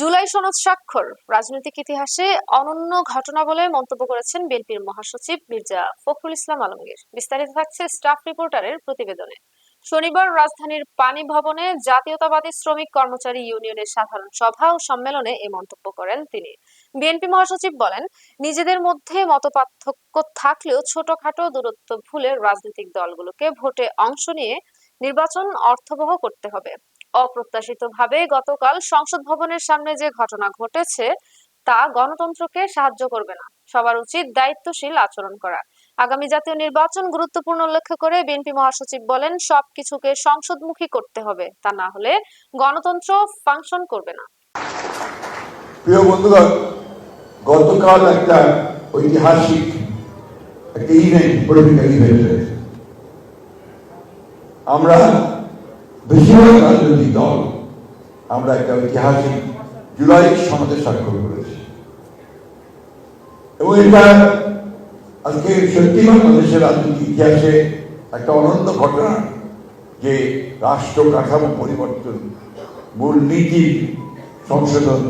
জুলাই সনদ স্বাক্ষর। রাজনৈতিক ইতিহাসে অনন্য ঘটনা বলে মন্তব্য করেছেন বিএনপির মহাসচিব মির্জা ফখরুল ইসলাম আলমগীর। বিস্তারিত থাকছে স্টাফ রিপোর্টারের প্রতিবেদনে। শনিবার রাজধানীর পানি ভবনে জাতীয়তাবাদী শ্রমিক কর্মচারী ইউনিয়নের সাধারণ সভা ও সম্মেলনে এ মন্তব্য করেন তিনি। বিএনপি মহাসচিব বলেন, নিজেদের মধ্যে মতপার্থক্য থাকলেও ছোটখাটো দূরত্ব ভুলে রাজনৈতিক দলগুলোকে ভোটে অংশ নিয়ে নির্বাচন অর্থবহ করতে হবে। অপ্রত্যাশিতভাবে গতকাল সংসদ ভবনের সামনে যে ঘটনা ঘটেছে, তা গণতন্ত্রকে সাহায্য করবে না। সবার উচিত দায়িত্বশীল আচরণ করা। আগামী জাতীয় নির্বাচন গুরুত্বপূর্ণ উল্লেখ করে বিএনপি মহাসচিব বলেন, সবকিছুকে সংসদমুখী করতে হবে, তা না হলে গণতন্ত্র ফাংশন করবে না। প্রিয় বন্ধুগণ, গতকাল একটা ঐতিহাসিক, একটা ইভেন্ট আমরা বেশিরভাগ রাজনৈতিক দল আমরা একটা ঐতিহাসিক জুলাই সনদে স্বাক্ষর করেছি। এবং এটা আজকে সত্যি বাংলাদেশের রাজনৈতিক ইতিহাসে একটা অনন্য ঘটনা যে রাষ্ট্র কাঠামো পরিবর্তন মূলনীতি সংশোধন,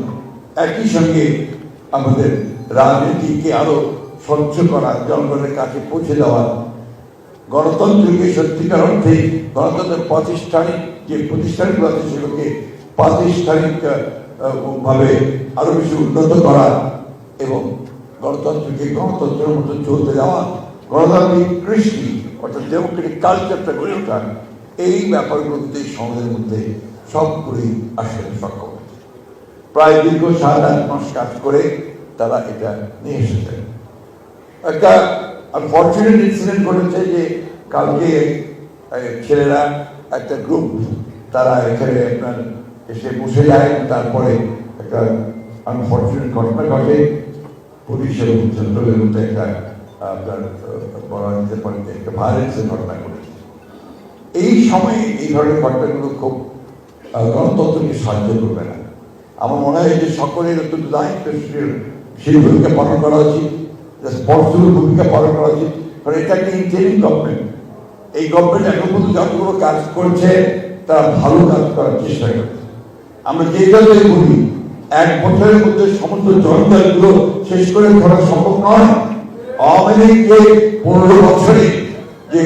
একই সঙ্গে আমাদের রাজনীতিকে আরও স্বচ্ছ করা, জনগণের কাছে পৌঁছে দেওয়া গণতন্ত্রকে সত্যিকার অর্থে গণতন্ত্রের প্রাতিষ্ঠানিক যে প্রতিষ্ঠানগুলো আছে সেগুলোকে প্রাতিষ্ঠানিক ভাবে আরও বেশি উন্নত করা এবং গণতন্ত্রকে গণতন্ত্রের মতো চলতে যাওয়া গণতান্ত্রিক কৃষ্টি অর্থাৎ ডেমোক্রেটিক কালচারটা গড়ে ওঠা এই ব্যাপারগুলোতে সমাজের মধ্যে সবগুলি আসলে সক্ষম প্রায় দীর্ঘ সাত আট মাস কাজ করে তারা এটা নিয়ে এসেছেন একটা আনফর্চুনেট ইনসিডেন্ট ঘটেছে যে কালকে ছেলেরা একটা গ্রুপ তারা এখানে আপনার এসে বসে যায়, তারপরে একটা আনফর্চুনেট ঘটনা ঘটে। পুলিশ এবং মধ্যে একটা, আপনার, বলা যেতে পারে একটা ভায়োলেন্সের ঘটনা ঘটেছে। এই সময়ে এই ধরনের ঘটনাগুলো খুব গণতন্ত্রকে সাহায্য করবে না। আমার মনে হয় যে সকলের অত্যন্ত দায়িত্বশীল সেই ভূমিকা পালন করা উচিত। স্পষ্টগুলো ভূমিকা পালন করা উচিত কারণ এটা একটা ইন্টারিম গভর্নমেন্ট এই গভর্নমেন্ট এখন পর্যন্ত যতগুলো কাজ করছে, তারা ভালো কাজ করার চেষ্টা করছে। আমরা যে কথাই বলি, এক বছরের মধ্যে সমস্ত জঞ্জালগুলো শেষ করে ধরা সম্ভব নয়। আওয়ামী লীগ যে পনেরো বছরে যে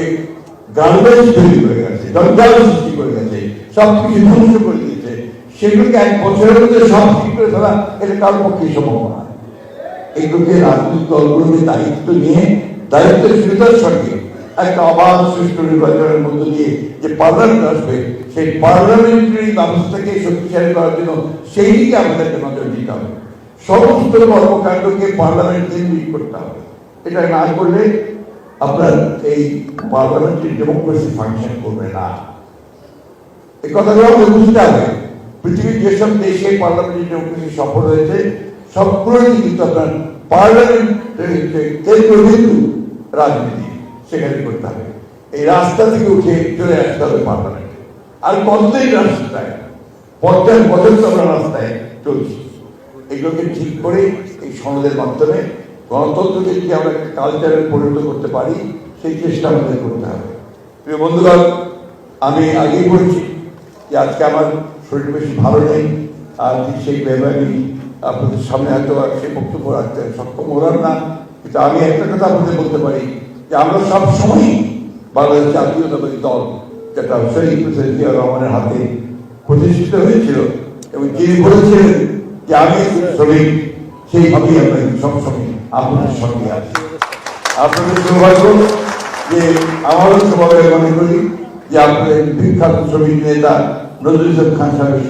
গার্বেজ তৈরি করে গেছে, জঞ্জাল সৃষ্টি করে গেছে সব কিছু ধ্বংস করে দিয়েছে, সেগুলোকে এক বছরের মধ্যে সব ঠিক করে ফেলা এটা কারোর পক্ষে সম্ভব নয়। এইগুলোকে রাজনৈতিক দলগুলোকে দায়িত্ব নিয়ে দায়িত্বশীলতার সঙ্গে একটা অবাধ সুষ্ঠু নির্বাচনের মধ্য দিয়ে যে পার্লামেন্ট আসবে, সেই পার্লামেন্টারি ব্যবস্থাকে শক্তিশালী করার জন্য সেই দিকে আমাদেরকে নজর দিতে হবে। সমস্ত কর্মকাণ্ডকে পার্লামেন্ট কেন্দ্রিক করতে হবে। এটা না করলে আপনার এই পার্লামেন্টারি ডেমোক্রেসি ফাংশন করবে না। এই কথাগুলো বুঝতে হবে। পৃথিবীর যেসব দেশে পার্লামেন্টারি ডেমোক্রেসি সফল হয়েছে, সবগুলোই কিন্তু আপনার পার্লামেন্ট কেন্দ্রবিন্দু রাজনীতি সেখানে করতে হবে। এই রাস্তা থেকে উঠে চলে আসতে হবে পার্লামেন্টে। আর কতদিন রাস্তায় পঞ্চাশ বছর আমরা রাস্তায় চলছি। এগুলোকে ঠিক করে এই সনদের মাধ্যমে গণতন্ত্রকে যদি আমরা কালচারে পরিণত করতে পারি, সেই চেষ্টা আমাদের করতে হবে। প্রিয় বন্ধুগণ, আমি আগেই বলছি যে আজকে আমার শরীর বেশি ভালো নেই, আর সেই ভেবে আমি আপনাদের সামনে হয়তো আর সেই বক্তব্য রাখতে সক্ষম হলাম না। কিন্তু আমি একটা কথা আপনাদের বলতে পারি যে আমরা সব সময় বাংলাদেশ জাতীয়তাবাদী দল, যেটা শহীদ প্রেসিডেন্ট জিয়া রহমানের হাতে প্রতিষ্ঠিত হয়েছিল এবং যিনি বলেছিলেন যে আমি শ্রমিক, সেইভাবেই আমরা সবসময় আপনাদের সঙ্গে আছি। আপনাদের সৌভাগ্য যে আমারও সৌভাগ্য মনে করি যে আপনাদের বিখ্যাত শ্রমিক নেতা নজরুল ইসলাম খান সাহেবের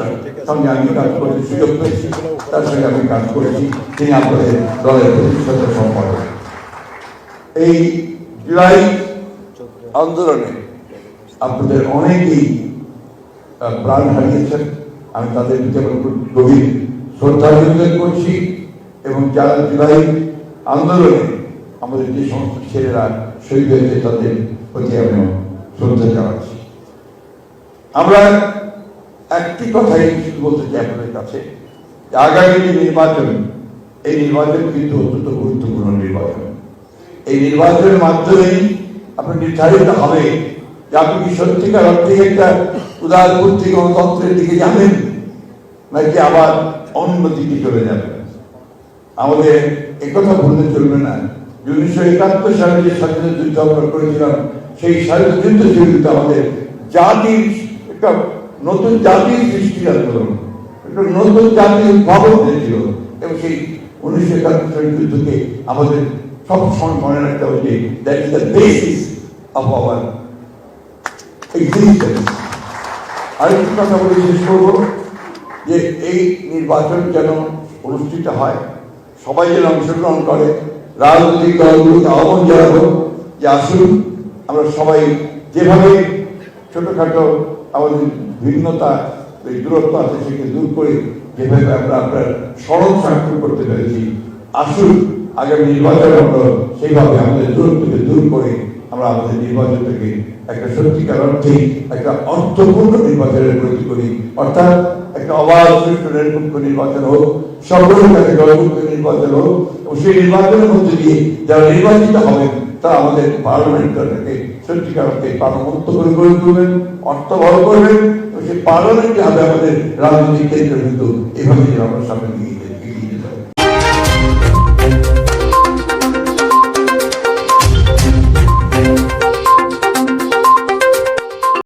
সঙ্গে- আমি কাজ করতে সুযোগ পেয়েছি। তার সঙ্গে আমি কাজ করেছি। তিনি আপনাদের দলের প্রতিষ্ঠাতা সম্পাদক এই জুলাই আন্দোলনে আপনাদের অনেকেই প্রাণ হারিয়েছেন। আমি তাদের গভীর শ্রদ্ধা নিবেদন করছি এবং যারা জুলাই আন্দোলনে আমাদের যে সমস্ত ছেলেরা শহীদ হয়েছে তাদের প্রতি আমি শ্রদ্ধা জানাচ্ছি। আমরা একটি কথাই বলতে চাই আপনাদের কাছে। আগামী যে নির্বাচন, এই নির্বাচন কিন্তু অত্যন্ত গুরুত্বপূর্ণ নির্বাচন। এই নির্বাচনের মাধ্যমেই আপনার নির্ধারিত হবে যে আপনি কি সত্যিকার অর্থে একটা উদারপন্থী গণতন্ত্রের দিকে যাবেন, নাকি আবার অন্য দিকে চলে যাবে আমাদের একথা ভুলতে চলবে না। উনিশশো একাত্তর সালে যে স্বাধীনতা যুদ্ধ আমরা করেছিলাম, সেই স্বাধীনতা যুদ্ধ ছিল আমাদের জাতির একটা নতুন জাতির সৃষ্টির আন্দোলন একটা নতুন জাতির উদ্ভাবন হয়েছিল। এবং সেই উনিশশো একাত্তর যুদ্ধকে আমাদের সবসময় মনে রাখতে হবে যে that is the basis of our existence আরেকটি কথা বলে শেষ করব, যে এই নির্বাচন যেন অনুষ্ঠিত হয়, সবাই যেন অংশগ্রহণ করে, রাজনৈতিক দলগুলোকে আহ্বান জানাব যে আসুন, আমরা সবাই যেভাবে ছোটখাটো আমাদের ভিন্নতা এই দূরত্ব আছে সেকে দূর করে যেভাবে আমরা আপনার স্মরণ স্বাক্ষর করতে পেরেছি, আসুন আগামী নির্বাচনে আমরা সেইভাবে আমাদের দূরত্বকে দূর করে আমরা আমাদের নির্বাচনটাকে একটা সত্যিকার অর্থে একটা অর্থপূর্ণ নির্বাচনের প্রতি করি। অর্থাৎ একটা অবাধ সুষ্ঠু নিরপেক্ষ নির্বাচন হোক সকলের কাছে নির্বাচন হোক, এবং সেই নির্বাচনের মধ্যে দিয়ে যারা নির্বাচিত হবেন, তারা আমাদের পার্লামেন্টটাকে সত্যিকার অর্থে প্রাণমুক্ত করে গড়ে তুলবেন। অর্থ বড় করবেন সেই পার্লামেন্টে হবে আমাদের রাজনৈতিক কেন্দ্রবিন্দু এভাবে যেন আমরা সামনে দিয়ে